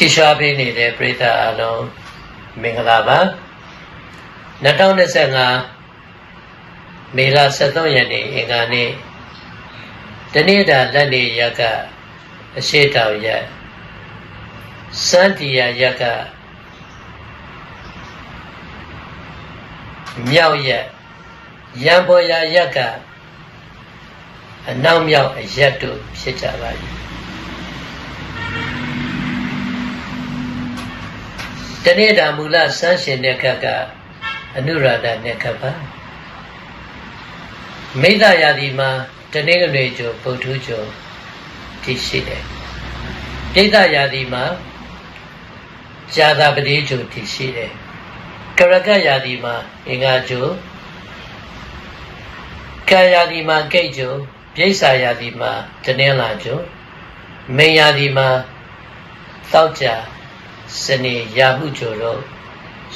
ချီရှားပေးနေတဲ့ပရိသတ်အလုံးမင်္ဂလာပါ2025မေလ23ရက်နေ့အင်္ဂါနေ့တနေ့တာလက်နေရက်ကအရှိတောင်ရက်စန္တီယာရက်ကမြောက်ရက်ရံပေါ်ရာရက်ကအနောက်မြောက်အရက်တို့ဖြစ်ကြပါပြီ တနေ့တာမူလစမ်းရှင်တဲ့ခက်ကအနုရာဒနဲ့ခက်ပါမိဒ္ဒရာဒီမှာတနေ့ကလေးကျော်ပုထုကျော်ဒီရှိတယ်ပြိဿရာဒီမှာဇာတာပတိကျော်ဒီရှိတယ်ကရကရာဒီမှာအင်္ဂါကျော်ကံရာဒီမှာကိတ်ကျော်ပြိဿရာဒီမှာတနင်္လာကျော်မိန်ရာဒီမှာတောက်ကြ စနေရာဟုကျော်တို့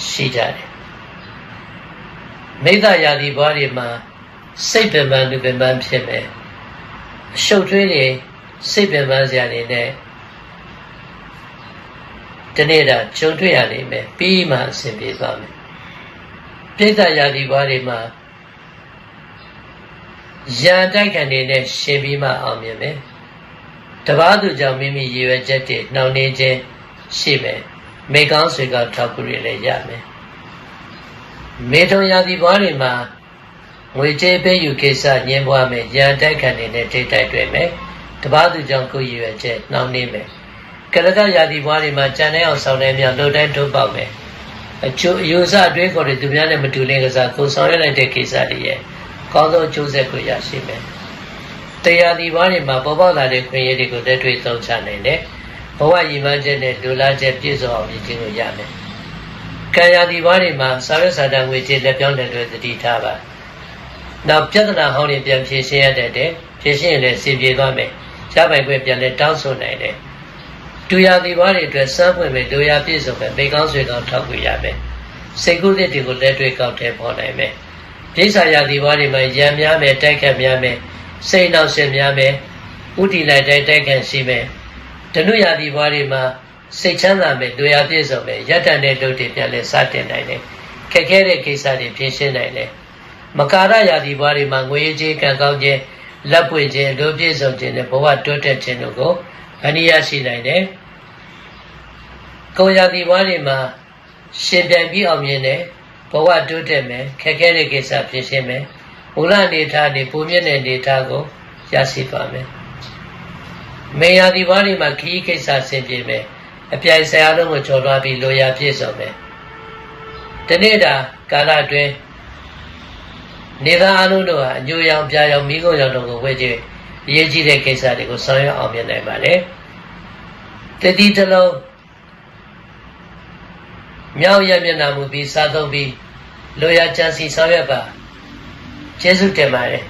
ရှိကြတယ်မိဒ္ဒရာဒီဘွားတွေမှာစိတ်ပင်ပန်းလူပင်ပန်းဖြစ်မယ်အရှုပ်ထွေးတွေစိတ်ပင်ပန်းစရာတွေနဲ့ဒီနေ့တော့ဂျုံတွေ့ရလိမ့်မယ်ပြီးမှအဆင်ပြေသွားမယ်ပြိဿရာဒီဘွားတွေမှာရန်တိုက်ခံနေနဲ့ရှင်ပြီးမှအောင်မြင်မယ်တပားသူကြောင့်မိမိရည်ရွယ်ချက်တွေနှောင့်နှေးခြင်း ရှိမယ်မိကောင်းဆွေကောင်းထောက်ကူတွေလည်းရမယ်မေထုံရာဒီဘွားတွေမှာငွေကြေးပေးယူကိစ္စညှင်းပွားမယ်ရန်တိုက်ခံနေတဲ့ထိတိုက်တွေ့မယ်တပားသူကြောင့်ကိုယ်ရည်ရွယ်ချက်နှောင့်နှေးမယ်ကရကရာဒီဘွားတွေမှာကြံတဲ့အောင်ဆောင်နေမြလှုပ်တိုင်းထုတ်ပေါက်မယ်အကျိုးအယူဆအတွေးခေါ်တွေသူများနဲ့မတူလင်းကစားကိုဆောင်ရလိုက်တဲ့ကိစ္စတွေရဲ့ကောင်းသောအကျိုးဆက်ကိုရရှိမယ်တရားဒီဘွားတွေမှာပေါ်ပေါက်လာတဲ့ခွင့်ရည်တွေကိုလက်တွေ့သုံးချနိုင်တယ်ဘ ဝရည်မှန်းချက်နဲ့လူလားချက်ပြည့်စုံအောင်ရည်ချင်းကိုရမယ်ကံရာဒီဘွားတွေမှာစာရွက်စာတမ်းငွေကြေးလက်ပြောင်းတဲ့တွေသတိထားပါနောက်ပြဿနာဟောင်းတွေပြန်ဖြေရှင်းရတဲ့တဲ့ဖြေရှင်းရင်လည်းစင်ပြေသွားမယ်။ရှားပိုင်ခွင့်ပြန်လဲတောင်းဆိုနိုင်တယ်။တူရသည်ဘာတွေအတွက်စမ်းပွင့်မယ်တို့ရပြည့်စုံမယ်မိကောင်းဆွေကောင်းထောက်ကူရမယ်။စိတ်ကူးသစ်တွေကိုလက်တွေ့ကောက်ထဲပေါ်နိုင်မယ်။ပြိဿာရသည်ဘာတွေမှာရံများမယ်တိုက်ခတ်များမယ်စိတ်နောက်ဆင်များမယ်ဥတီလိုက်တိုက်တိုက်ခတ်ရှိမယ်။ တနုရသည်ဘာတွေမှာစိတ်ချမ်းသာမယ်တို့ရပြည့်စုံမယ်ရတ္တနဲ့ဒုတ်တွေပြန်လဲစတင်နိုင်တယ်။ခက်ခဲတဲ့ကိစ္စတွေဖြေရှင်းနိုင်တယ်။မကာရယာဒီဘွားတွေမှာငွေကြေးကံကောင်းခြင်းလက်ပွင့်ခြင်းလူပြည့်စုံခြင်းနဲ့ဘဝတိုးတက်ခြင်းတို့ကိုအနိယရှိနိုင်တယ်။ကိုယာဒီဘွားတွေမှာရှင်ပြန်ပြီးအောင်မြင်တယ်ဘဝတိုးတက်မယ်ခက်ခဲတဲ့ကိစ္စဖြစ်ရှင်းမယ်မူလအနေထားနေပုံမြင့်တဲ့အနေထားကိုရရှိပါမယ်။ မေယာဒီဘွားတွေမှာခီးကိစ္စဆင်ပြေမယ်အပြိုင်ဆရာလုံးကိုကျော်လွှားပြီးလိုရာပြည့်စုံမယ်။ဒီနေ့တာကာလအတွင်းနေသားအလုံးတို့ဟာအညိုရောင်ပြာရောင်မိခိုးရောင်တို့ကိုဝဲကြည့်အရေးကြီးတဲ့ကိစ္စတွေကိုဆောင်ရွက်အောင်မြင်နိုင်ပါလေတတိတလုံးမြောက်ရမျက်နှာမူပြီးစားသုံးပြီးလိုရာကြံစီဆောင်ရွက်ပါကျေးဇူးတင်ပါတယ်